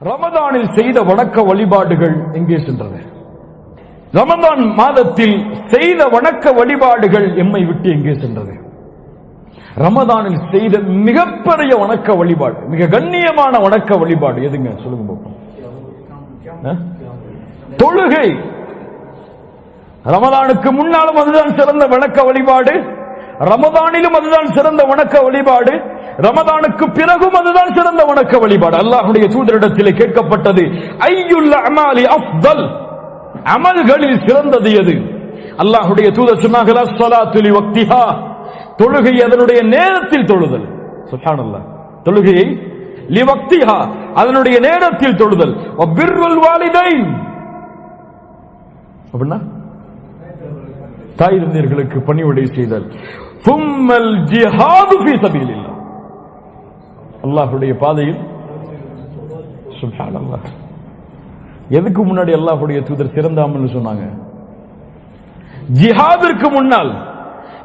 ரமதானில் செய்த வணக்க வழிபாடுகள் எங்கே சென்றது ரமதான் மாதத்தில் செய்த வணக்க வழிபாடுகள் எம்மை விட்டு எங்கே சென்றது ரமதானில் செய்த மிகப்பெரிய வணக்க வழிபாடு மிக கண்ணியமான வணக்க வழிபாடு எதுங்க? சொல்லுங்க தொழுகை. ரமதானுக்கு முன்னாலும் அதுதான் சிறந்த வணக்க வழிபாடு ரமதானிலும் அதுதான் சிறந்த வணக்க வழிபாடு ரமதானுக்கு பிறகும் அதுதான் சிறந்த வணக்க வழிபாடு. அல்லாஹுடைய தூதரிடத்திலே கேட்கப்பட்டது ஐயுல் அமாலி அஃதல். அமல்களில் சிறந்தது எது? அல்லாஹுடைய தூதர் சொன்னார்கள் தொழுகை அதனுடைய நேரத்தில் தொழுதல். சுஹானல்லா தொழுகையை லிவக்திஹா அதனுடைய நேரத்தில் தொழுதல். பிர்வல் வாலிதை அப்படின்னா தாய் தந்தையர்களுக்கு பணிவுடை செய்தல். சும்மல் ஜிஹாது ஃபீ சபீலில்லாஹ். அல்லாஹுடைய பாதையில். சுப்ஹானல்லாஹ். எதுக்கு முன்னாடி அல்லாஹுடைய தூதர் சிறந்த அமல்னு சொன்னாங்க? ஜிஹாதிற்கு முன்னால்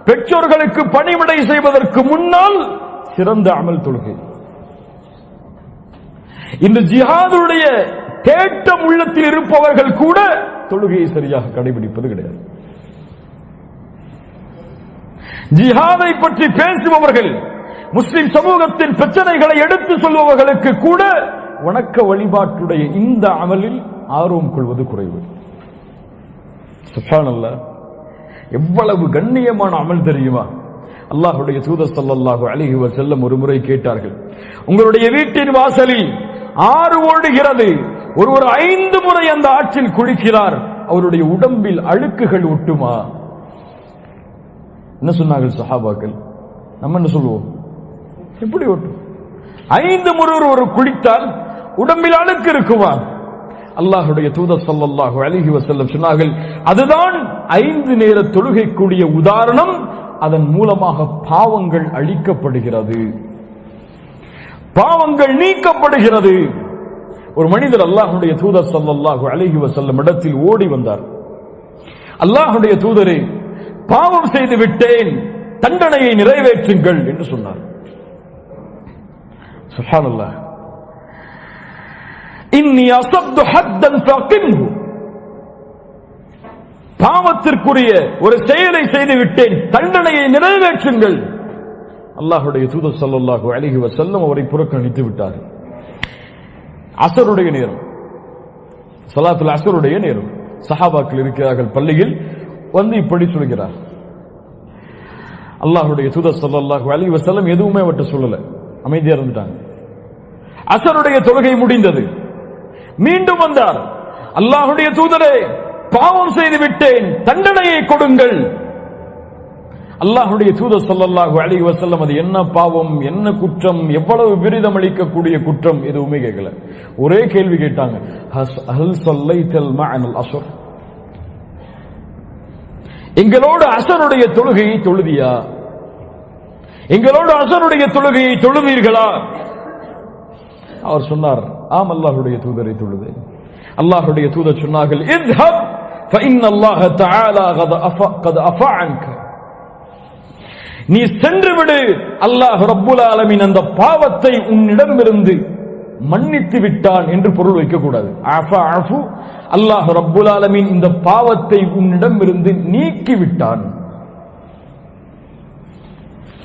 பெற்றோர்களுக்கு பணிவிடை செய்வதற்கு முன்னால் சிறந்த அமல் தொழுகை. இந்த ஜிஹாதுடைய தேட்டம் உள்ளத்தில் இருப்பவர்கள் கூட தொழுகையை சரியாக கடைபிடிப்பது கிடையாது. ஜிஹாதை பற்றி பேசுபவர்கள் முஸ்லிம் சமூகத்தின் பிரச்சனைகளை எடுத்து சொல்பவர்களுக்கு கூட வணக்க வழிபாட்டுடைய இந்த அமலில் ஆர்வம் கொள்வது குறைவு. சுப்ஹானல்லாஹ். எவ்வளவு கண்ணியமான அமல் தெரியுமா? அல்லாஹுடைய தூதர் ஸல்லல்லாஹு அலைஹி வஸல்லம் ஒரு முறை கேட்டார்கள். உங்களுடைய வீட்டின் வாசலில் ஆறு ஓடுகிறது. ஒருவர் ஐந்து முறை அந்த ஆற்றில் குளிக்கிறார். அவருடைய உடம்பில் அழுக்குகள் ஒட்டுமா? என்ன சொன்னார்கள் சஹாபாக்கள்? நம்ம என்ன சொல்லுவோம் எப்படி ஒட்டும் ஐந்து முறை ஒரு குளித்தால் உடம்பில் அழுக்கு இருக்குமா? அல்லாஹுடைய தூதர் ஸல்லல்லாஹு அழகி வசல்லம் சொன்னார்கள் அதுதான் ஐந்து நேர தொழுகைக்குரிய உதாரணம். அதன் மூலமாக பாவங்கள் அழிக்கப்படுகிறது. பாவங்கள் நீக்கப்படுகிறது. ஒரு மனிதர் அல்லாஹுடைய தூதர் ஸல்லல்லாஹு அழகி வசல்லம் இடத்தில் ஓடி வந்தார். அல்லாஹுடைய தூதரே பாவம் செய்து விட்டேன் தண்டனையை நிறைவேற்றுங்கள் என்று சொன்னார். சுப்ஹானல்லாஹ் இன்னி அசத்து ஹத்தன் ஃபகிம்ஹு பாவத்திற்குரிய ஒரு செயலை செய்து விட்டேன். தண்டனையை நிறைவேற்றுங்கள். அல்லாஹுடைய தூதர் சல்லாஹு அழகி வசல்லம் அவரை புறக்கணித்து விட்டார். அசருடைய நேரம். சலாத்துல அசருடைய நேரம். சஹாபாக்கள் இருக்கிறார்கள் பள்ளியில். வந்து இப்படி சொல்கிறார். அல்லாஹுடைய தூதர் சல்லாஹு அழகி வசல்லம் எதுவுமே அவர்கிட்ட சொல்லலை. அமைதியா இருந்துட்டாங்க. அசருடைய தொழுகை முடிந்தது. மீண்டும் வந்தார். அல்லாஹுடைய தூதரே பாவம் செய்து விட்டேன். தண்டனையை கொடுங்கள். அல்லாஹுடைய தூதர் சொல்லல்லாஹு அழகி வசல்லம் அது என்ன பாவம் என்ன குற்றம் எவ்வளவு விரிதம் அளிக்கக்கூடிய குற்றம் எதுவுமே கேட்கல. ஒரே கேள்வி கேட்டாங்க. ஹஸ்- எங்களோடு அசருடைய தொழுகையை தொழுதியா? எங்களோடு அசருடைய தொழுகையை தொழுவீர்களா? அவர் சொன்னார் ஆம் அல்லாஹுடைய தூதரை தொழுது அல்லாஹுடைய தூதர் சொன்னார்கள் நீ சென்றுவிடு அல்லாஹ் ரப்புல் ஆலமின் அந்த பாவத்தை உன்னிடமிருந்து மன்னித்து விட்டான் என்று பொருள் வைக்கக்கூடாது. அல்லாஹ் ரப்புல் ஆலமின் இந்த பாவத்தை உன்னிடமிருந்து நீக்கிவிட்டான்.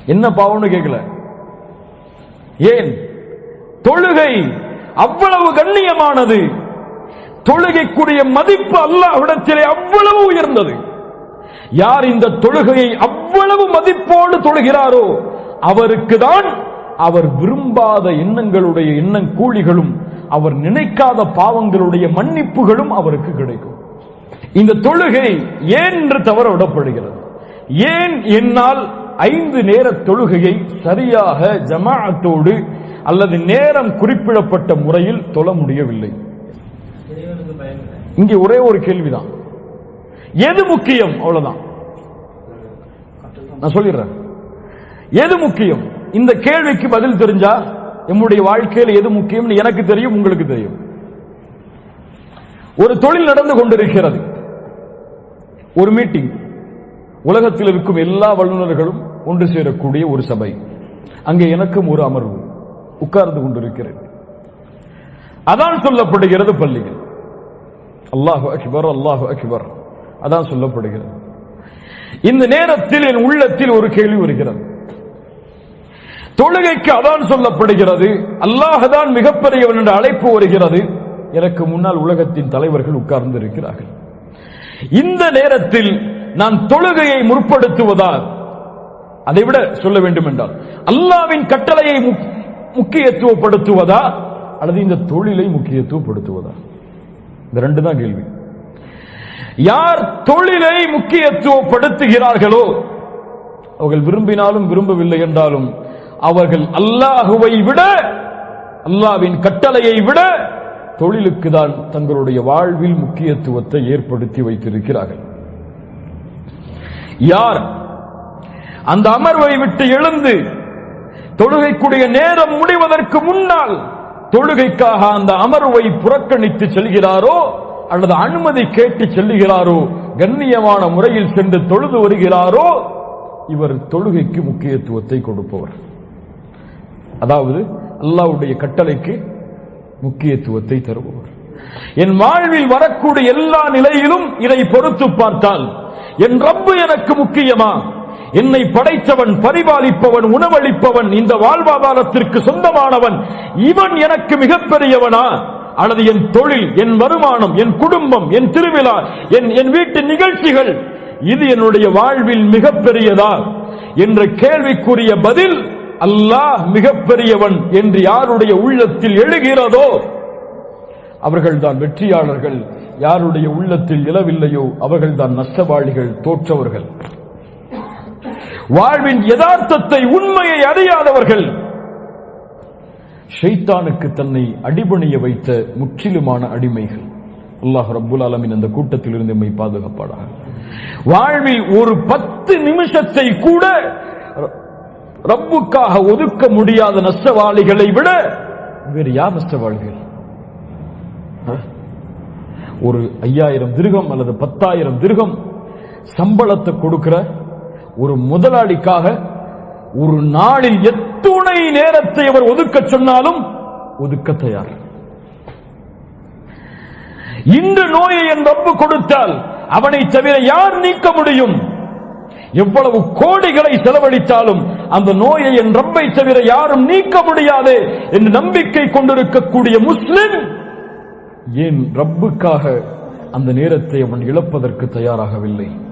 என்ன பாவம்னு கேட்கல ஏன்? தொழுகை அவ்வளவு கண்ணியமானது. தொழுகைக்குரிய மதிப்பு அல்லாஹ்விடத்திலே அவ்வளவு உயர்ந்தது. யார் இந்த தொழுகையை அவ்வளவு மதிப்போடு தொழுகிறாரோ அவருக்கு தான் அவர் விரும்பாத எண்ணங்களுடைய எண்ணங் கூலிகளும் அவர் நினைக்காத பாவங்களுடைய மன்னிப்புகளும் அவருக்கு கிடைக்கும். இந்த தொழுகை ஏன் என்று தவற விடப்படுகிறது. ஏன் என்னால் ஐந்து நேர தொழுகையை சரியாக ஜமாஅத்தோடு அல்லது நேரம் குறிப்பிடப்பட்ட முறையில் தொழ முடியவில்லை. இங்கே ஒரே ஒரு கேள்விதான். எது முக்கியம்? அவ்வளவுதான். நான் சொல்லிடுறேன். எது முக்கியம்? இந்த கேள்விக்கு பதில் தெரிஞ்சா நம்முடைய வாழ்க்கையில் எது முக்கியம்னு எனக்கு தெரியும் உங்களுக்கு தெரியும். ஒரு தொழில் நடந்து கொண்டிருக்கிறது. ஒரு மீட்டிங். உலகத்தில் இருக்கும் எல்லா வல்லுநர்களும் ஒன்று சேரக்கூடிய ஒரு சபை. அங்கே எனக்கும் ஒரு அமர்வு உட்கார்ந்து கொண்டிருக்கிறேன் அதான் சொல்லப்படுகிறது பள்ளிகள். அல்லாஹு அக்பர் அல்லாஹு அக்பர். அதான் சொல்லப்படுகிறது. இந்த நேரத்தில் என் உள்ளத்தில் ஒரு கேள்வி வருகிறது. தொழுகைக்கு அதான் சொல்லப்படுகிறது. அல்லாஹ் தான் மிகப்பெரியவன் என்ற அழைப்பு வருகிறது. எனக்கு முன்னால் உலகத்தின் தலைவர்கள் உட்கார்ந்து இருக்கிறார்கள் இந்த நேரத்தில் நான் தொழுகையை முற்படுத்துவதால். அதை விட சொல்ல வேண்டும் என்றால் அல்லாவின் கட்டளையை முக்- முக்கியத்துவப்படுத்துவதா அல்லது இந்த தொழிலை முக்கியத்துவப்படுத்துவதா? இந்த ரெண்டு தான் கேள்வி. யார் தொழிலை முக்கியத்துவப்படுத்துகிறார்களோ அவர்கள் விரும்பினாலும் விரும்பவில்லை என்றாலும் அவர்கள் அல்லாஹுவை விட அல்லாவின் கட்டளையை விட தொழிலுக்கு தான் தங்களுடைய வாழ்வில் முக்கியத்துவத்தை ஏற்படுத்தி வைத்திருக்கிறார்கள். யார்? அந்த அமர்வை விட்டு எழுந்து தொழுகைக்குடைய நேரம் முடிவதற்கு முன்னால் தொழுகைக்காக அந்த அமர்வை புறக்கணித்து செல்கிறாரோ அல்லது அனுமதி கேட்டு செல்லுகிறாரோ கண்ணியமான முறையில் சென்று தொழுது வருகிறாரோ இவர் தொழுகைக்கு முக்கியத்துவத்தை கொடுப்பவர். அதாவது அல்லாவுடைய கட்டளைக்கு முக்கியத்துவத்தை தருபவர். என் வாழ்வில் வரக்கூடிய எல்லா நிலையிலும் இதை பொறுத்து பார்த்தால் என் ரப்பு எனக்கு முக்கியமா? என்னை படைத்தவன் பரிபாலிப்பவன் உணவளிப்பவன் இந்த வாழ்வாதாரத்திற்கு சொந்தமானவன் இவன் எனக்கு மிகப்பெரியவனா? அல்லது என் தொழில் என் வருமானம் என் குடும்பம் என் திருவிழா என் என் வீட்டு நிகழ்ச்சிகள் இது என்னுடைய வாழ்வில் மிகப்பெரியதா? என்ற கேள்விக்குரிய பதில் அல்லாஹ் மிகப்பெரியவன் என்று யாருடைய உள்ளத்தில் எழுகிறதோ அவர்கள்தான் வெற்றியாளர்கள். யாருடைய உள்ளத்தில் இழவில்லையோ அவர்கள்தான் நஷ்டவாளிகள் தோற்றவர்கள். வாழ்வின் யதார்த்தத்தை உண்மையை அறியாதவர்கள். ஷைத்தானுக்கு தன்னை அடிபணிய வைத்த முற்றிலுமான அடிமைகள். அல்லாஹ் ரபுல் ஆலமின் அந்த கூட்டத்தில் இருந்து நம்மை பாதுகாப்பாடாக வாழ்வில் ஒரு பத்து நிமிஷத்தை கூட ரப்புக்காக ஒதுக்க முடியாத நஷ்டவாளிகளை விட வேறு யார் நஷ்டவாளிகள்? ஒரு ஐயாயிரம் திருகம் அல்லது பத்தாயிரம் திருகம் சம்பளத்தை கொடுக்கிற ஒரு முதலாளிக்காக ஒரு நாளில் எத்துணை நேரத்தை அவர் ஒதுக்க சொன்னாலும் ஒதுக்க தயார். இந்த நோயை என் ரப்பு கொடுத்தால் அவனை தவிர யார் நீக்க முடியும்? எவ்வளவு கோடிகளை செலவழித்தாலும் அந்த நோயை என் ரப்பை தவிர யாரும் நீக்க முடியாது என்று நம்பிக்கை கொண்டிருக்கக்கூடிய முஸ்லிம் ஏன் ரப்புக்காக அந்த நேரத்தை அவன் இழப்பதற்கு தயாராகவில்லை?